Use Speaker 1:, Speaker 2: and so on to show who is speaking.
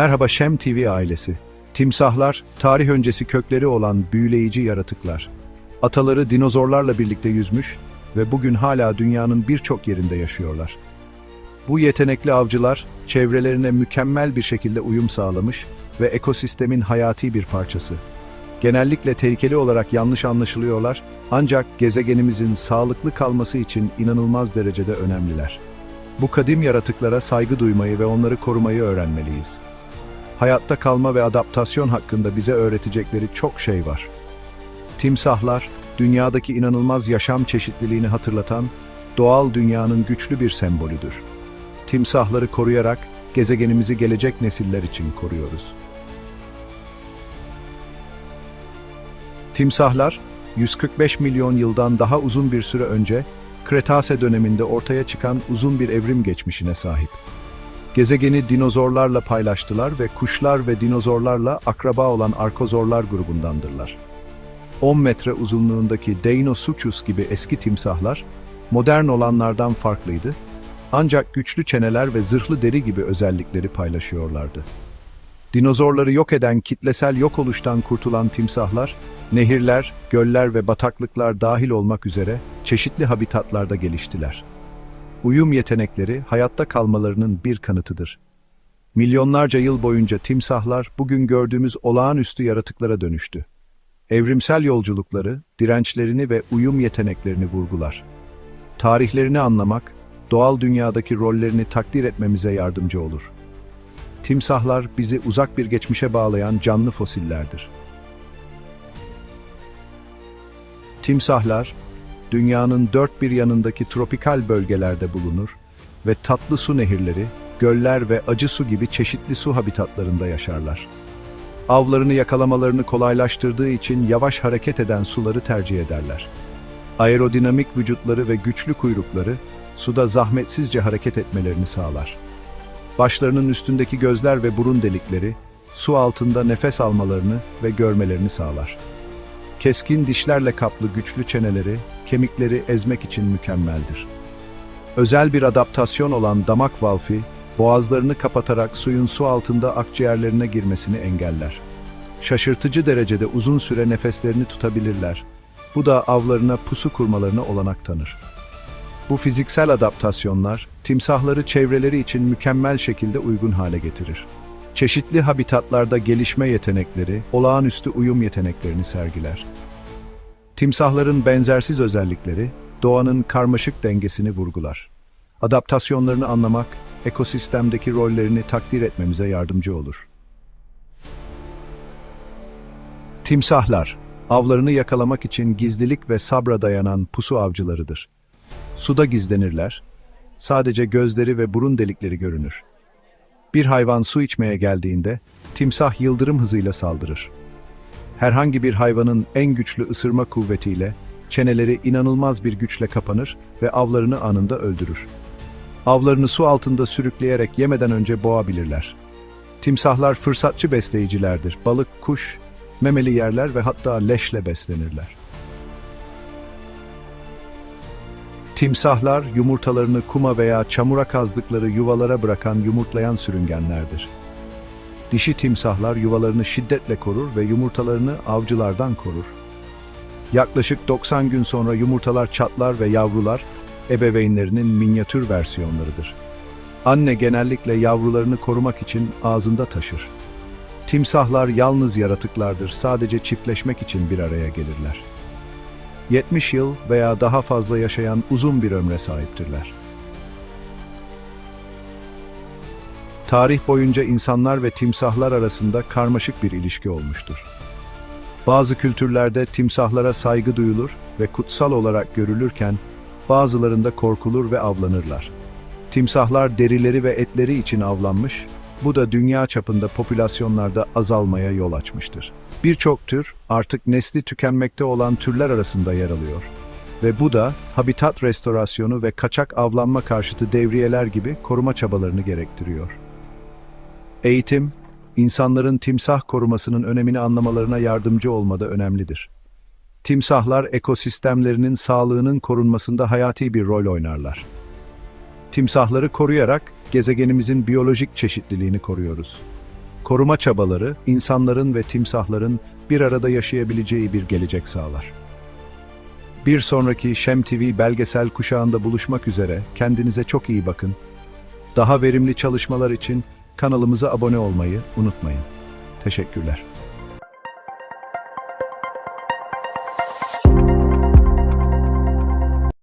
Speaker 1: Merhaba Şem TV ailesi. Timsahlar, tarih öncesi kökleri olan büyüleyici yaratıklar. Ataları dinozorlarla birlikte yüzmüş ve bugün hala dünyanın birçok yerinde yaşıyorlar. Bu yetenekli avcılar, çevrelerine mükemmel bir şekilde uyum sağlamış ve ekosistemin hayati bir parçası. Genellikle tehlikeli olarak yanlış anlaşılıyorlar ancak gezegenimizin sağlıklı kalması için inanılmaz derecede önemliler. Bu kadim yaratıklara saygı duymayı ve onları korumayı öğrenmeliyiz. Hayatta kalma ve adaptasyon hakkında bize öğretecekleri çok şey var. Timsahlar, dünyadaki inanılmaz yaşam çeşitliliğini hatırlatan doğal dünyanın güçlü bir sembolüdür. Timsahları koruyarak gezegenimizi gelecek nesiller için koruyoruz. Timsahlar, 145 milyon yıldan daha uzun bir süre önce Kretase döneminde ortaya çıkan uzun bir evrim geçmişine sahip. Gezegeni dinozorlarla paylaştılar ve kuşlar ve dinozorlarla akraba olan arkozorlar grubundandırlar. 10 metre uzunluğundaki Deinosuchus gibi eski timsahlar, modern olanlardan farklıydı, ancak güçlü çeneler ve zırhlı deri gibi özellikleri paylaşıyorlardı. Dinozorları yok eden kitlesel yok oluştan kurtulan timsahlar, nehirler, göller ve bataklıklar dahil olmak üzere çeşitli habitatlarda geliştiler. Uyum yetenekleri hayatta kalmalarının bir kanıtıdır. Milyonlarca yıl boyunca timsahlar bugün gördüğümüz olağanüstü yaratıklara dönüştü. Evrimsel yolculukları, dirençlerini ve uyum yeteneklerini vurgular. Tarihlerini anlamak, doğal dünyadaki rollerini takdir etmemize yardımcı olur. Timsahlar bizi uzak bir geçmişe bağlayan canlı fosillerdir. Timsahlar, dünyanın dört bir yanındaki tropikal bölgelerde bulunur ve tatlı su nehirleri, göller ve acı su gibi çeşitli su habitatlarında yaşarlar. Avlarını yakalamalarını kolaylaştırdığı için yavaş hareket eden suları tercih ederler. Aerodinamik vücutları ve güçlü kuyrukları suda zahmetsizce hareket etmelerini sağlar. Başlarının üstündeki gözler ve burun delikleri su altında nefes almalarını ve görmelerini sağlar. Keskin dişlerle kaplı güçlü çeneleri, kemikleri ezmek için mükemmeldir. Özel bir adaptasyon olan damak valfi, boğazlarını kapatarak suyun su altında akciğerlerine girmesini engeller. Şaşırtıcı derecede uzun süre nefeslerini tutabilirler. Bu da avlarına pusu kurmalarına olanak tanır. Bu fiziksel adaptasyonlar, timsahları çevreleri için mükemmel şekilde uygun hale getirir. Çeşitli habitatlarda gelişme yetenekleri, olağanüstü uyum yeteneklerini sergiler. Timsahların benzersiz özellikleri, doğanın karmaşık dengesini vurgular. Adaptasyonlarını anlamak, ekosistemdeki rollerini takdir etmemize yardımcı olur. Timsahlar, avlarını yakalamak için gizlilik ve sabra dayanan pusu avcılarıdır. Suda gizlenirler, sadece gözleri ve burun delikleri görünür. Bir hayvan su içmeye geldiğinde, timsah yıldırım hızıyla saldırır. Herhangi bir hayvanın en güçlü ısırma kuvvetiyle, çeneleri inanılmaz bir güçle kapanır ve avlarını anında öldürür. Avlarını su altında sürükleyerek yemeden önce boğabilirler. Timsahlar fırsatçı besleyicilerdir. Balık, kuş, memeli yerler ve hatta leşle beslenirler. Timsahlar yumurtalarını kuma veya çamura kazdıkları yuvalara bırakan yumurtlayan sürüngenlerdir. Dişi timsahlar yuvalarını şiddetle korur ve yumurtalarını avcılardan korur. Yaklaşık 90 gün sonra yumurtalar çatlar ve yavrular ebeveynlerinin minyatür versiyonlarıdır. Anne genellikle yavrularını korumak için ağzında taşır. Timsahlar yalnız yaratıklardır, sadece çiftleşmek için bir araya gelirler. 70 yıl veya daha fazla yaşayan uzun bir ömre sahiptirler. Tarih boyunca insanlar ve timsahlar arasında karmaşık bir ilişki olmuştur. Bazı kültürlerde timsahlara saygı duyulur ve kutsal olarak görülürken, bazılarında korkulur ve avlanırlar. Timsahlar derileri ve etleri için avlanmış, bu da dünya çapında popülasyonlarda azalmaya yol açmıştır. Birçok tür artık nesli tükenmekte olan türler arasında yer alıyor. Ve bu da habitat restorasyonu ve kaçak avlanma karşıtı devriyeler gibi koruma çabalarını gerektiriyor. Eğitim, insanların timsah korumasının önemini anlamalarına yardımcı olmada önemlidir. Timsahlar ekosistemlerinin sağlığının korunmasında hayati bir rol oynarlar. Timsahları koruyarak gezegenimizin biyolojik çeşitliliğini koruyoruz. koruma çabaları insanların ve timsahların bir arada yaşayabileceği bir gelecek sağlar. Bir sonraki Şem TV belgesel kuşağında buluşmak üzere kendinize çok iyi bakın. Daha verimli çalışmalar için kanalımıza abone olmayı unutmayın. Teşekkürler.